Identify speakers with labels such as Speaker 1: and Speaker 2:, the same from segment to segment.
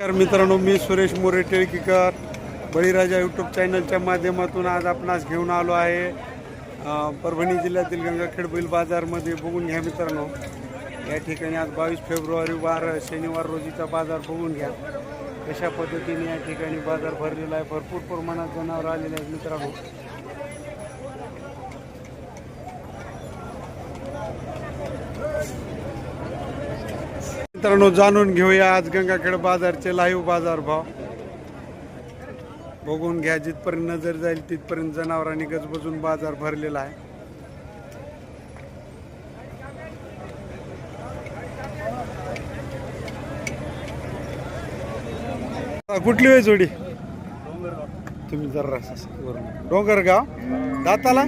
Speaker 1: नमस्कार मित्रांनो मी सुरेश मोरे टिळकीकर. बळीराजा यूट्यूब चॅनलच्या माध्यमातून आज आपणास घेऊन आलो आहे. परभणी जिल्ह्यातील गंगाखेड बैल बाजारमध्ये बघून घ्या मित्रांनो. या ठिकाणी आज बावीस फेब्रुवारी वार शनिवार रोजीचा बाजार बघून घ्या. कशा पद्धतीने या ठिकाणी बाजार भरलेला आहे? भरपूर प्रमाणात जनावर आलेले आहेत मित्रांनो. मित्रांनो जाणून घेऊया आज गंगाखेड बाजारचे लाईव्ह बाजार भाव. बघून घ्या जिथपर्यंत नजर जाईल तिथपर्यंत जनावरांनी गजबजून बाजार भरलेला आहे. कुठली वेळ जोडी? तुम्ही जरा डोंगरगाव? दाताला?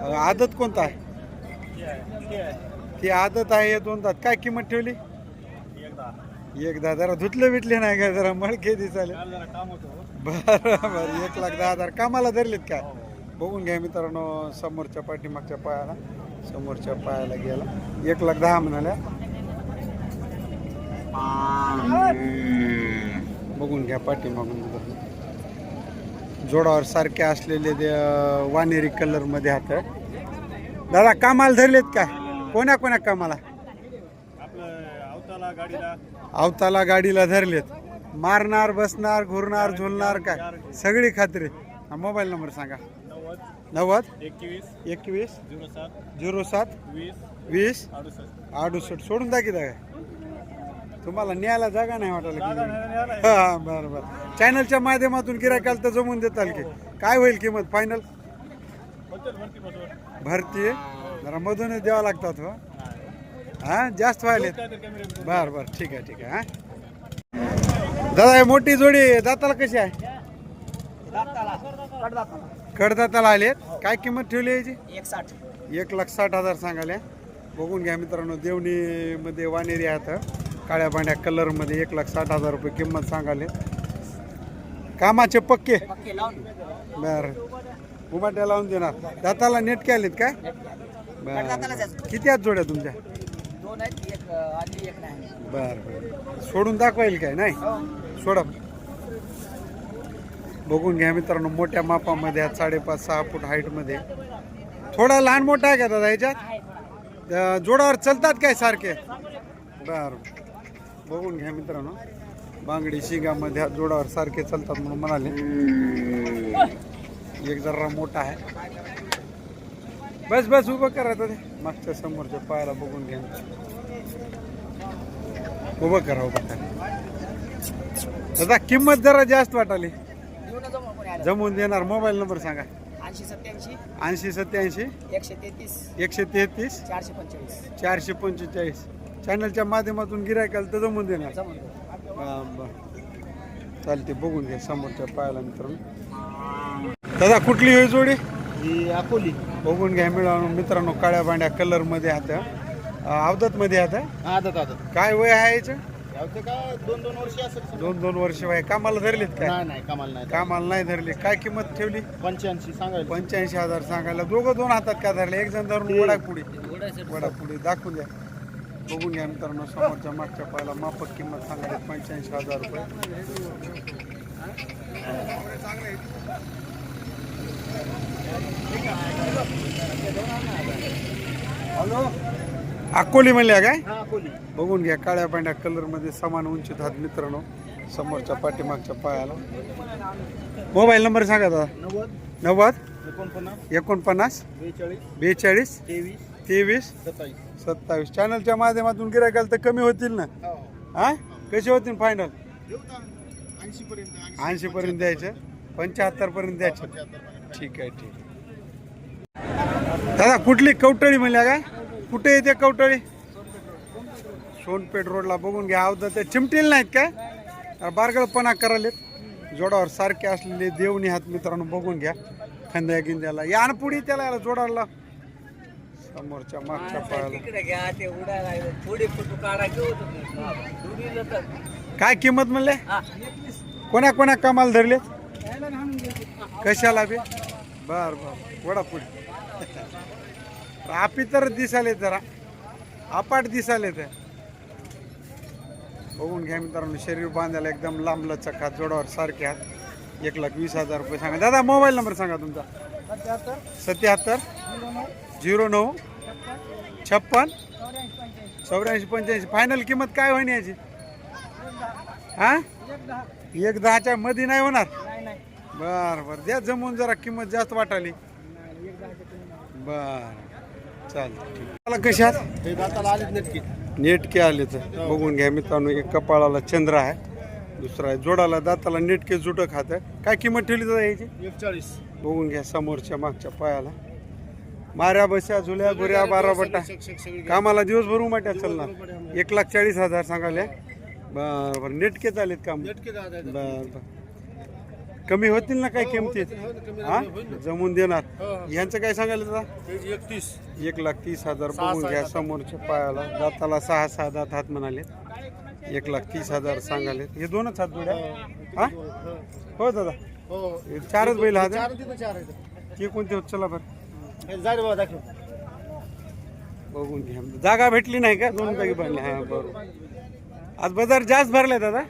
Speaker 1: अ, आदत कोणता आहे? ती आदत आहे हे दोन दात. काय किंमत ठेवली? एकदा. जरा धुतले बिटले नाही का? जरा मळके दिसाले बरं बरं. एक लाख दहा हजार. कामाला धरलेत काय बघून घ्या मित्रांनो समोरच्या पाठीमागच्या पायाला. समोरच्या पायाला गेला. एक लाख दहा म्हणाल्या. बघून घ्या पाठीमागून. जोडावर सारखे असलेले वानेरी कलरमध्ये हात दादा कामाला धरलेत काय कोण्या कोण्या कामाला? अवताला गाडीला धरलेत. मारणार बसणार घुरणार झुलणार काय? सगळी खात्री. हा मोबाईल नंबर सांगा. नव्वद.
Speaker 2: एकवीस.
Speaker 1: एकवीस?
Speaker 2: झिरो सात.
Speaker 1: झिरो सात?
Speaker 2: वीस.
Speaker 1: वीस?
Speaker 2: अडुसष्ट.
Speaker 1: सोडून दाखी काय? तुम्हाला न्यायला जागा नाही वाटायला की हा बरं बरं. चॅनलच्या माध्यमातून गिरायकाला तर जमून देताल की. काय होईल किंमत? फायनल भरती? जरा मधूनच द्यावं लागतात हो. हा जास्त व्हायले बर बर ठीक आहे ठीक आहे हा. दादा हे मोठी जोडी दाताला कशी आहे? कडदाताला आलेत. काय किंमत ठेवली याची?
Speaker 3: एक साठ
Speaker 1: एक लाख साठ हजार सांगाले बघून घ्या मित्रांनो देवणीमध्ये वानेरी आहेत. काळ्या भांड्या कलरमध्ये एक लाख साठ हजार रुपये किंमत सांगाले कामाचे पक्के? बर. उमाट्या लावून देणार. दाताला नेटके आलेत काय? बर. किती आहेत जोड्या तुमच्या?
Speaker 3: दोन आहेत एक अं, आली एक नाही.
Speaker 1: बर बर. सोडून दाखवाईल काय नाही? सोडा. बघून घ्या मित्रांनो मोठ्या मापामध्ये आहेत साडेपाच सहा फूट हाईटमध्ये. थोडा लहान मोठा आहे का दादा ह्याच्यात जोडावर चालतात काय सारखे? बर. बघून घ्या मित्रांनो. बांगडी शिंगामध्ये हा जोडावर सारखे चालतात म्हणून म्हणाले. एक जरा मोठा आहे. बस बस उभं करा आता ते मागच्या समोरच्या पायाला बघून घ्या. उभं करा उभं करा. दादा किंमत जरा जास्त वाटाली. जमून देणार. मोबाईल नंबर सांगा.
Speaker 3: ऐंशी सत्याऐंशी
Speaker 1: ऐंशी सत्याऐंशी
Speaker 3: एकशे तेहतीस.
Speaker 1: एकशे तेहतीस.
Speaker 3: चारशे पंचेचाळीस.
Speaker 1: चारशे पंचेचाळीस. चॅनलच्या माध्यमातून गिरायकाला तर जमून देणार.
Speaker 3: जमून.
Speaker 1: हा, बरं. चालते बघून घ्या समोरच्या पायाला मित्रांनो. दादा कुठली होई जोडी?
Speaker 2: ही अकोली.
Speaker 1: बघून घ्या मिळावून मित्रांनो काळ्या भांड्या कलरमध्ये आता अवदत मध्ये आता.
Speaker 2: आदत आदत.
Speaker 1: काय वय आहे याचं?
Speaker 2: यावते काय दोन दोन वर्ष असेल
Speaker 1: दोन दोन वर्ष वय कामाला धरलेत काय?
Speaker 2: नाही नाही कमाल नाही
Speaker 1: कामाला नाही धरले. काय किंमत ठेवली?
Speaker 2: पंच्याऐंशी सांगायला.
Speaker 1: पंच्याऐंशी हजार सांगायला. दोघं दोन हातात का धरले? एक जण धरून वडा पुढे वडा पुढे दाखवून द्या. बघून घ्या मित्रांनो समोरच्या मागच्या पायाला माफक किंमत सांगायला पंच्याऐंशी हजार रुपये. अकोली म्हणल्या काय?
Speaker 2: हा अकोली.
Speaker 1: बघून घ्या काळ्या पांढऱ्या कलरमध्ये समान उंचीत हात मित्रांनो समोरच्या पाठीमागच्या पायाला. मोबाईल नंबर सांगा दादा.
Speaker 2: नव्वद. एकोणपन्नास. बेचाळीस. तेवीस.
Speaker 1: तेवीस.
Speaker 2: सत्तावीस.
Speaker 1: चॅनलच्या माध्यमातून गिरायकाल तर कमी होतील ना? हा. कसे होतील फायनल
Speaker 2: ऐंशी पर्यंत
Speaker 1: ऐंशी पर्यंत द्यायचे. पंच्याहत्तर पर्यंत द्यायचे ठीक आहे ठीक आहे. दादा कुठली कवटळी म्हणल्या काय? कुठे येते कवटळी? सोनपेठ रोडला बघून घ्या. अवधा ते चिमटील नाहीत काय? बारगळपणा करालेत. जोडावर सारखे असलेले देवणी हात मित्रांनो बघून घ्या. खंद्या गिंद्याला. या आणि पुढे त्याला याला जोडायला समोरच्या मागच्या पायाला. काय किंमत म्हणले? कोण्या कोण्या कामाला धरले कशाला बे? बर बर. वडा पुढे. आपी तर दिसाले जरा. अपाट दिसाले तर बघून घ्या मित्रांनो शरीर बांधायला एकदम लांब लचक हात जोडावर सारखे हात एक लाख वीस हजार रुपये सांगा. दादा मोबाईल नंबर सांगा तुमचा. सत्याहत्तर. झिरो नऊ. छप्पन. चौऱ्याऐंशी पंच्याऐंशी. फायनल किंमत काय होईन याची? हा? एक दहाच्या मध्ये नाही होणार. बर बर. द्या जमून जरा किंमत जास्त वाटाली. बर. चालतं मला कशात
Speaker 2: दाताला आलेत नक्की
Speaker 1: नेटके आले तर. बघून घ्या मित्रांनो एक कपाळाला चंद्र आहे दुसरा आहे जोडाला दाताला नेटके जुटं खात काय किंमत ठेवली दादा याची?
Speaker 2: एकचाळीस.
Speaker 1: बघून घ्या समोरच्या मागच्या पायाला. माऱ्या बस्या झुल्या गुऱ्या बारा बट्टा कामाला दिवसभर उमाट्या चालणार. एक लाख चाळीस हजार सांगाले बर बर. नेटके चालेत काम. बर बर. कमी होतील ना काय किमतीत हा? जमून देणार. यांचं काय सांगायला दादा
Speaker 2: हे एकतीस.
Speaker 1: एक लाख तीस हजार बघून घ्या. समोरच्या पायाला. दाताला सहा सहा दात हात म्हणाले एक लाख तीस हजार सांगाले हे दोनच हात जोड्या? हा हो? दादा.
Speaker 2: हो.
Speaker 1: हे चारच बैल
Speaker 2: आहेत
Speaker 1: ते कोणते होत चला बरं.
Speaker 2: हे
Speaker 1: बघून घ्या. जागा भेटली नाही का? दोन जागी भरले हा बरोबर. आज बाजार जास्त भरलाय दादा?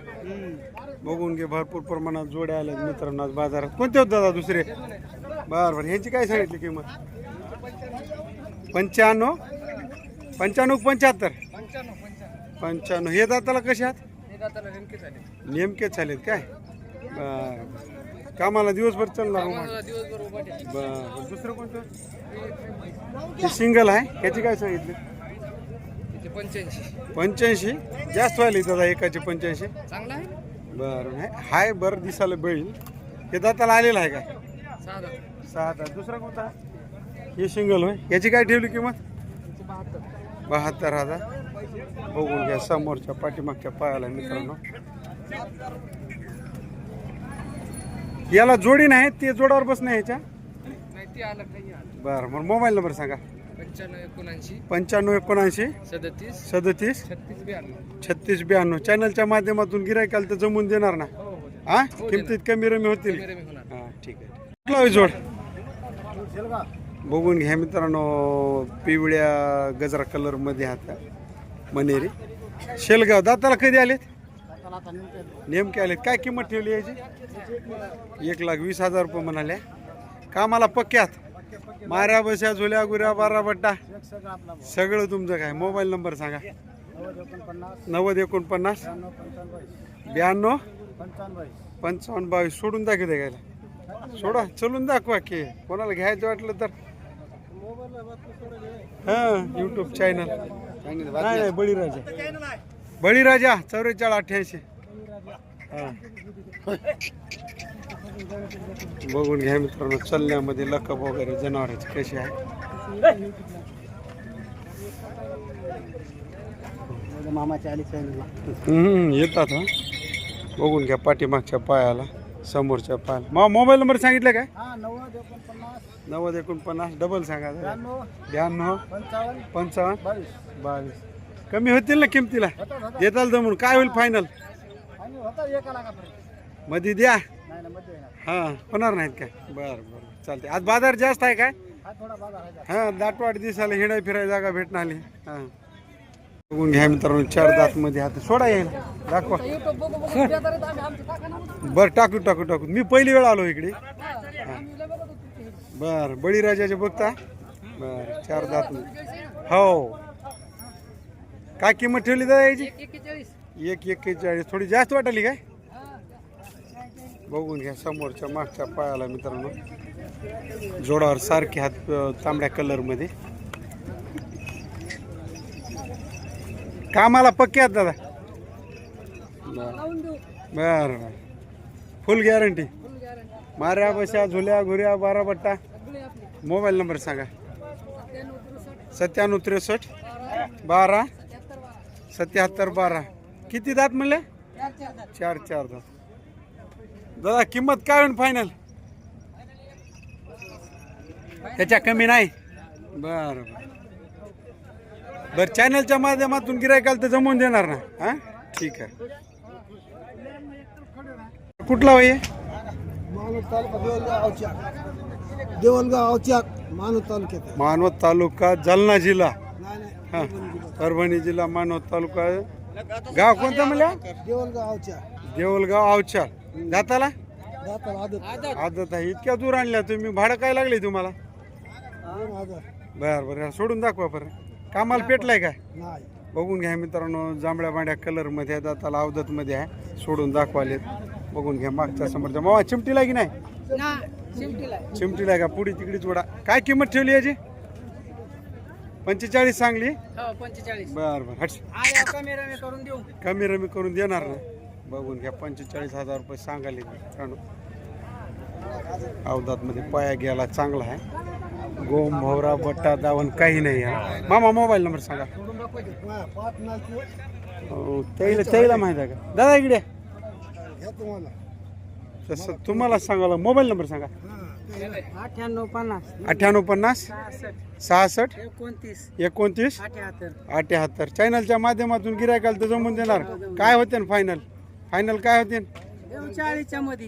Speaker 1: बघून घे भरपूर प्रमाणात जोड्या आल्या मित्रांनो आज बाजारात. कोणते होत दादा दुसरे? बरं बरं. ह्यांची काय सांगितली किंमत? पंच्याण्णव? पंच्याण्णव पंच्याहत्तर? पंच्याण्णव. हे दाताला कशात नेमके चालेत काय? बर कामाला दिवसभर चालणार. बर दुसरं कोणतं? सिंगल आहे? ह्याची काय सांगितली? पंच्याऐंशी. जास्त व्हायला दादा एकाचे पंच्याऐंशी.
Speaker 3: चांगला
Speaker 1: बरं नाही. हाय बरं दिसायला बैल. हे दाताला आलेलं आहे काय सहा दात दुसरा कोणता? हे सिंगल होय. याची काय ठेवली किंमत? बहात्तर हजार. बघून घ्या समोरच्या पाठीमागच्या पायाला मित्रांनो. याला जोडी नाही ते जोडावर बस नाही ह्याच्या बरं मग मोबाईल नंबर सांगा.
Speaker 3: पंच्याण्णव एकोणऐंशी.
Speaker 1: पंच्याण्णव एकोणऐंशी.
Speaker 3: सदतीस.
Speaker 1: सदतीस.
Speaker 3: छत्तीस ब्याण्णव.
Speaker 1: छत्तीस ब्याण्णव. चॅनलच्या माध्यमातून गिरायकाला तर जमून देणार ना?
Speaker 3: हो हो
Speaker 1: हा? किमतीत कमी रमी होतील.
Speaker 3: होणार.
Speaker 1: हा ठीक आहे. कुठला होय जोड? बघून घ्या मित्रांनो पिवळ्या गजरा कलरमध्ये हात मनेरी. शेलगाव दाताला कधी आलेत?
Speaker 2: आता नेमके
Speaker 1: आलेत. काय किंमत ठेवली याची? एक लाख वीस हजार रुपये म्हणाले कामाला पक्क्यात माऱ्या बशा झुल्या गुऱ्या बारा बट्टा.
Speaker 2: सगळं
Speaker 1: तुमचं काय? मोबाईल नंबर सांगा.
Speaker 2: नव्वद एकोणपन्नास
Speaker 1: ब्याण्णव
Speaker 2: पंचावन्न बावीस.
Speaker 1: सोडून दाखव दे घ्यायला सोडा चलून दाखवा की. कोणाला घ्यायचं वाटलं तर. हा युट्यूब चॅनल नाही नाही बळीराजा. बळीराजा चौवेचाळीस अठ्ठ्याऐंशी. हा. बघून घ्या मित्रांनो चलण्यामध्ये लकब वगैरे जनावरांची कशी आहे?
Speaker 2: मामाच्या आली
Speaker 1: येतात हा? बघून घ्या पाठीमागच्या पायाला समोरच्या पायाला. मा मोबाईल नंबर सांगितलं काय?
Speaker 2: नव्वद एकोणपन्नास.
Speaker 1: डबल सांगा.
Speaker 2: ब्याण्णव. पंचावन्न. बावीस.
Speaker 1: कमी होतील ना किमतीला? देताल जमून. काय होईल फायनलमध्ये द्या. हा. होणार नाहीत काय? बरं बरं. चालते आज बाजार जास्त आहे काय?
Speaker 2: हा.
Speaker 1: हा दाटवाट दिसायला हिंडाय फिराय जागा भेटणार आली. हा. बघून घ्या मित्रांनो चार दात मध्ये हात. सोडा येईल दाखवा. बर टाकू टाकू टाकू. मी पहिली वेळ आलो इकडे. बर बळीराजाचे बघता? बर चार दात. हो. काय किंमत ठेवली दादा याची? एक एक्केचाळीस थोडी जास्त वाटली काय? बघून घ्या समोरच्या मागच्या पायाला मित्रांनो. जोडावर सारखे हात तांबड्या कलरमध्ये कामाला पक्के आहेत दादा? बर बर. फुल गॅरंटी माऱ्या बशा झुल्या घुऱ्या बारा बट्टा मोबाईल नंबर सांगा. सत्त्याण्णव त्रेसष्ट बारा सत्याहत्तर बारा. किती दात म्हणले? चार चार दात. दादा किंमत काय होईल फायनल त्याच्या कमी नाही? बर बर. बर चॅनलच्या माध्यमातून गिरायकाल तर जमवून देणार ना? हा? ठीक आहे. कुठला
Speaker 2: माणूस तालुका देवलगाव देवलगाव माणूस तालुक्यात
Speaker 1: मानवत तालुका जालना जिल्हा. हा. परभणी जिल्हा मानवत तालुका. गाव कोणतं म्हणल्या
Speaker 2: देवलगाव आवच्या.
Speaker 1: देऊलगाव आवचार जाताला
Speaker 2: दाताला आदत.
Speaker 1: आदत. आहे. इतक्या दूर आणल्या तुम्ही. भाडं काय लागले तुम्हाला?
Speaker 2: दोन हजार.
Speaker 1: बरं बरं. सोडून दाखवा बरं. कामाला पेटलाय काय
Speaker 2: नाही.
Speaker 1: बघून घ्या मित्रांनो. जांभळ्या बांड्या कलरमध्ये आहे दाताला अवदतमध्ये आहे. सोडून दाखवालेत. बघून घ्या मागच्या समोरच्या. मावा चिमटीला की नाही? चिमटीला का? पुढे तिकडीच वडा. काय किंमत ठेवली याची? पंचेचाळीस सांगली?
Speaker 3: पंचेचाळीस.
Speaker 1: बर बर. हट. कमी रमी करून देणार ना. बघून घ्या पंचेचाळीस हजार रुपये सांगाले मित्रांनो अवदातमध्ये पाया गेला चांगला आहे. गोम भवरा बट्टा दावण काही नाही आहे. मामा मोबाईल नंबर सांगा. त्याला त्याला माहीत आहे का? दादा इकडे तसं तुम्हाला सांगायला मोबाईल नंबर सांगा.
Speaker 3: अठ्ठ्याण्णव पन्नास.
Speaker 1: अठ्ठ्याण्णव पन्नास सहासष्ट
Speaker 3: एकोणतीस.
Speaker 1: एकोणतीस
Speaker 3: अठ्याहत्तर.
Speaker 1: अठ्याहत्तर. चॅनलच्या माध्यमातून गिरायकाला तर जमून देणार. काय होते ना फायनल फायनल काय होते?
Speaker 3: चाळीसच्या मध्ये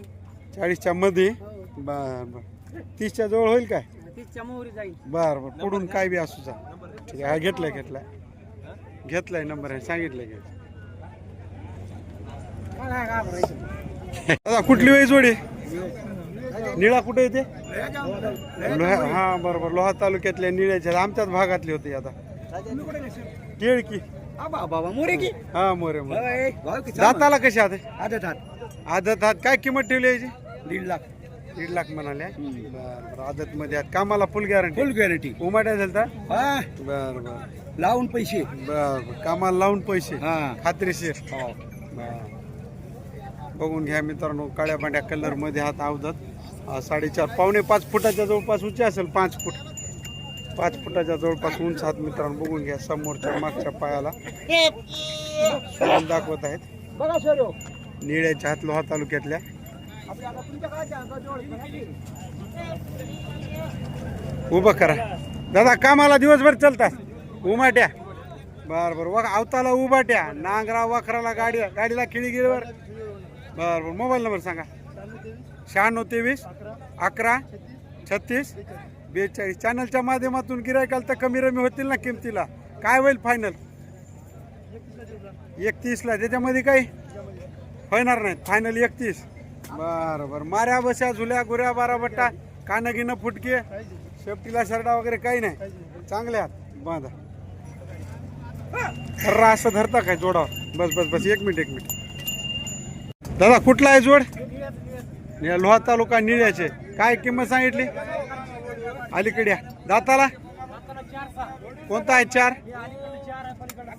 Speaker 1: चाळीसच्या मध्ये बर बर. तीसच्या जवळ होईल काय?
Speaker 3: तीसच्या मोहरी जाईल.
Speaker 1: बर बर. पुढून काय बी असू जा. ठीक आहे हा घेतलाय घेतलाय. घेतलाय नंबर आहे सांगितलंय घे दादा कुठली वेळी जोडी? निळा कुठे येते लोहा हा बरोबर लोहा तालुक्यातल्या निळ्याच्या आमच्याच भागातली होती आता. केळकी.
Speaker 3: बाबा मोरे की?
Speaker 1: हा मोरे मोरे. दाताला कशी आता
Speaker 3: आदत हात.
Speaker 1: आदत हात. काय किंमत ठेवली याची?
Speaker 3: दीड लाख.
Speaker 1: दीड लाख म्हणाल्या बर आदत मध्ये आहेत. कामाला फुल गॅरंटी
Speaker 3: फुल गॅरंटी
Speaker 1: उमाट्या झालता
Speaker 3: हा.
Speaker 1: बर बर.
Speaker 3: लावून पैसे.
Speaker 1: बर बर. कामाला लावून पैसे.
Speaker 3: हा.
Speaker 1: खात्रीशीर. बर. बघून घ्या मित्रांनो काळ्या पांढ्या कलरमध्ये हात हा, साडेचार पावणे पाच फुटाच्या जवळपास उंची असेल पाच फूट. पाच फुटाच्या जवळपास उंच हात मित्रांनो बघून घ्या समोरच्या मागच्या पायाला. दाखवत आहेत. निळ्याच्या हात लोहा तालुक्यातल्या. उभं करा. दादा कामाला दिवसभर चालतात उमाट्या. बर बर. वा अवताला उभाट्या नांगरा वखराला गाडी गाडीला किळीगिरीवर बर बर. मोबाईल नंबर सांगा. शहाण्णव तेवीस अकरा छत्तीस बेचाळीस. चॅनलच्या माध्यमातून गिरायकाला तर कमी रमी होतील ना किमतीला? काय होईल फायनल एकतीसला. त्याच्यामध्ये काही होणार नाही. फायनल एकतीस. बरं बरं. माऱ्या बस्या झुल्या गुऱ्या बारा बट्टा कान गिनं फुटके शेपटीला शर्टा वगैरे काही नाही. चांगले आहात. बांधा. खर्रा असं धरता काय जोडावर? बस बस बस. एक मिनिट एक मिनिट. दादा कुठला आहे जोड? लोहा तालुका निळ्याचे. काय किंमत सांगितली? अलीकडे या. दाताला? कोणता आहे चार?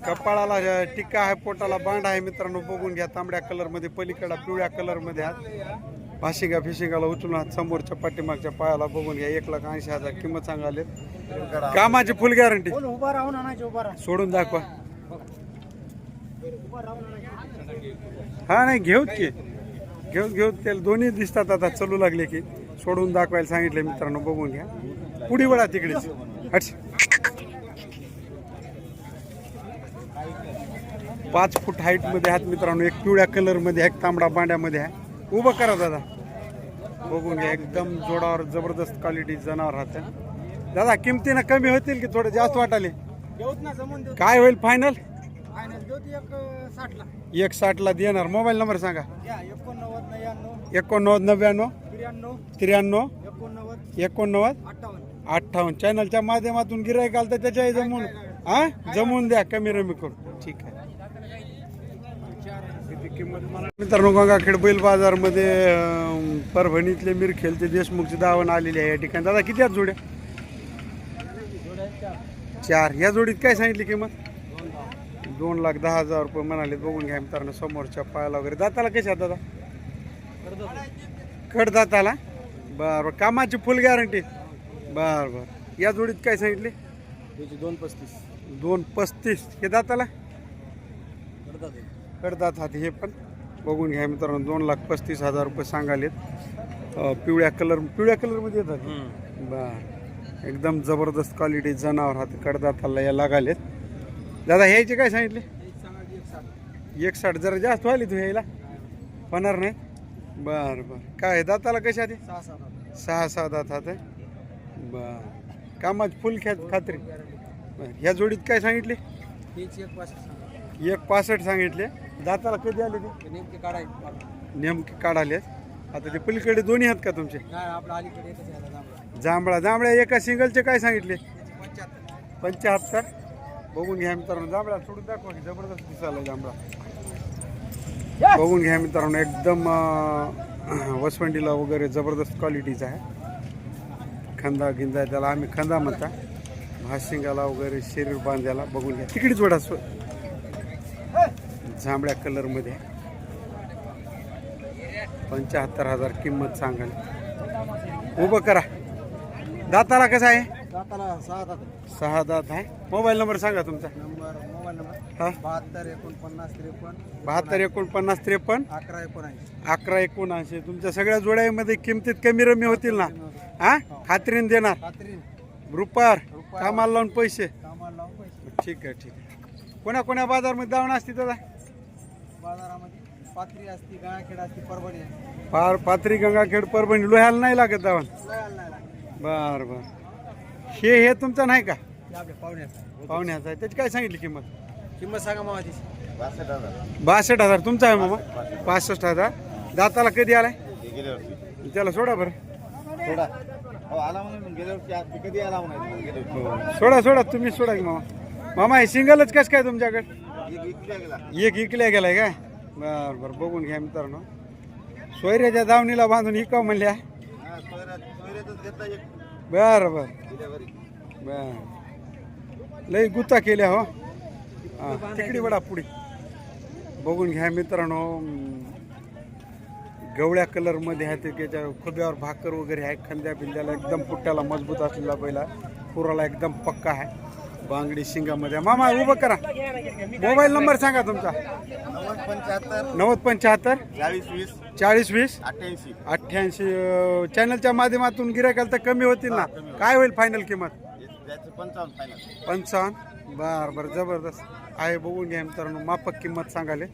Speaker 1: कपाळाला टिक्का आहे पोटाला बांड आहे मित्रांनो. बघून घ्या तांबड्या कलरमध्ये पलीकडा पिवळ्या कलरमध्ये आहात. भाशिंगा फिशिंगाला उचलून आहात समोरच्या पाठीमागच्या पायाला बघून घ्या. एक लाख ऐंशी हजार किंमत सांगाले कामाची फुल गॅरंटी सोडून दाखवा. हा नाही घेऊत की. घेऊन घेऊन त्याला दोन्ही दिसतात आता चालू लागले की. सोडून दाखवायला सांगितलं मित्रांनो बघून घ्या. पुढी वळा तिकडेच पाच फूट हाईटमध्ये आहेत मित्रांनो एक पिवळ्या कलरमध्ये आहे एक तांबडा बांड्यामध्ये आहे. उभं करा दादा. बघून घ्या एकदम जोडावर जबरदस्त क्वालिटी जनावर राहतं दादा किमतीनं कमी होतील की थोडं जास्त वाटाले? काय होईल फायनल
Speaker 2: एक साठला.
Speaker 1: देणार. मोबाईल नंबर सांगा.
Speaker 2: एकोणनव्वद नव्याण्णव. त्र्याण्णव एकोणनव्वद अठ्ठावन्न.
Speaker 1: चॅनलच्या माध्यमातून गिरायक आलं तर त्याच्याही जमून. हा? जमून द्या कमी रमी करून. ठीक आहे. मित्रांनो गंगाखेड बैल बाजारमध्ये परभणीतले मिरखेलचे देशमुखची दावण आलेली आहे. या ठिकाणी दादा किती आहेत जोड्या? चार. या जोडीत काय सांगितली किंमत? दोन लाख दहा हजार रुपये म्हणाले. बघून घ्या मित्रांनो समोरच्या पायाला वगैरे. दाताला कशा दादा? कड दाताला बर बर कामाची फुल गॅरंटी बर बर. या जोडीत काय सांगितले?
Speaker 2: दोन पस्तीस.
Speaker 1: दोन पस्तीस. हे दाताला? कडदात हात. हे पण बघून घ्या मित्रांनो. दोन लाख पस्तीस हजार रुपये सांगालेत. अं, पिवळ्या कलर पिवळ्या कलरमध्ये येतात. बर. एकदम जबरदस्त क्वालिटी जनावर हात कडदाताला या लागालेत. दादा ह्याचे काय सांगितले? एक साठ. जरा जास्त व्हायली तू ह्याला. होणार नाही बर बर. काय दाताला कशा ते
Speaker 2: सहा सहा
Speaker 1: सहा सहा दात हात आहे बर. कामाची फुल ख्या खात्री. बरं. ह्या जोडीत काय सांगितले?
Speaker 2: एक पाच
Speaker 1: एक पासष्ट सांगितले. दाताला कधी आले ते?
Speaker 3: नेमके काढायचे
Speaker 1: नेमके काढाले आता ते पलीकडे दोन्ही आहेत का तुमचे?
Speaker 3: नाही आपलं अलीकडे एकच आहे आता
Speaker 1: जांभळा. जांभळ्या एका सिंगलचे काय सांगितले? पंच्याहत्तर. बघून घ्या मित्रांनो जांभळा सोडून दाखवा की जबरदस्त दिसायला जांभळा. बघून घ्या मित्रांनो एकदम वसवंडीला वगैरे जबरदस्त क्वालिटीचा आहे. खंदा गिंदा त्याला आम्ही खंदा म्हणता. भाशिंगाला वगैरे शरीर बांधायला बघून घ्या. तिकडेच वडा स्व जांभळ्या कलरमध्ये पंच्याहत्तर हजार किंमत सांगाल. उभं करा. दाताला कसं आहे?
Speaker 2: दाताला सहा दात
Speaker 1: सहा दात आहे. मोबाईल नंबर सांगा तुमचा.
Speaker 2: Number mobile number.
Speaker 1: हा?
Speaker 2: बहात्तर एकोणपन्नास त्रेपन्न.
Speaker 1: बहात्तर एकोणपन्नास त्रेपन्न?
Speaker 2: अकरा एकोणऐंशी.
Speaker 1: अकरा एकोणऐंशी. तुमच्या सगळ्या जोड्यामध्ये किमतीत कमी रमी होतील ना? हा? खात्रीने देणार? रुपार? कामाला लावून पैसे?
Speaker 2: कामाला लावून पैसे.
Speaker 1: ठीक आहे ठीक आहे. कोणा कोण्या बाजारमध्ये दावण असते दादा?
Speaker 2: बाजारामध्ये पात्री असती गाळाखेड असती परभणी
Speaker 1: पार पाथरी गंगाखेड परभणी. लोह्याला नाही लागत दावण?
Speaker 2: आलं, नाही.
Speaker 1: बर बर. हे हे तुमचं नाही का?
Speaker 2: हे आपल्या पाहुण्याचा
Speaker 1: पाहुण्याचं आहे. त्याची काय सांगितली किंमत?
Speaker 2: किंमत सांगा मामा तिची.
Speaker 1: बासष्ट हजार. तुमचा आहे मामा? पासष्ट हजार. दाताला कधी आलाय? त्याला सोडा बरं.
Speaker 2: थोडा हो आला म्हणून गेल्या वर्षी कधी आला म्हणून गेल्या वर्षी
Speaker 1: सोडा सोडा. तुम्ही सोडा की मामा. मामा हे सिंगलच कसं काय तुमच्याकडे?
Speaker 2: एक गेला.
Speaker 1: एक इकल्या गेलाय काय? बर बर. बघून घ्या मित्रांनो. सोयऱ्याच्या दावणीला बांधून इकाव म्हणल्या.
Speaker 2: हा, सोयऱ्यात- सोयऱ्यातच घेतला एक.
Speaker 1: बर बर. बर. लई गुत्ता केल्या हो. हां तिकडे बडा पुढे बघून घ्या मित्रांनो गवळ्या कलरमध्ये आहे ते त्याच्या खुब्यावर भाकर वगैरे आहे खांद्या बिंद्याला एकदम पुट्ट्याला मजबूत असलेला बैला पुराला एकदम पक्का आहे. बांगडी शिंगामध्ये. मामा उभं करा. मोबाईल नंबर सांगा तुमचा.
Speaker 2: नव्वद पंच्याहत्तर.
Speaker 1: नव्वद पंच्याहत्तर.
Speaker 2: चाळीस वीस.
Speaker 1: चाळीस वीस.
Speaker 2: अठ्ठ्याऐंशी.
Speaker 1: अठ्ठ्याऐंशी चॅनलच्या माध्यमातून गिरायकाल तर कमी होतील ना? काय होईल फायनल किंमत?
Speaker 2: पंचावन्न फायनल
Speaker 1: पंचावन्न? बर बर जबरदस्त. आहे बघून घ्या मित्रांनो माफक किंमत सांगाले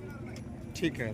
Speaker 1: ठीक आहे.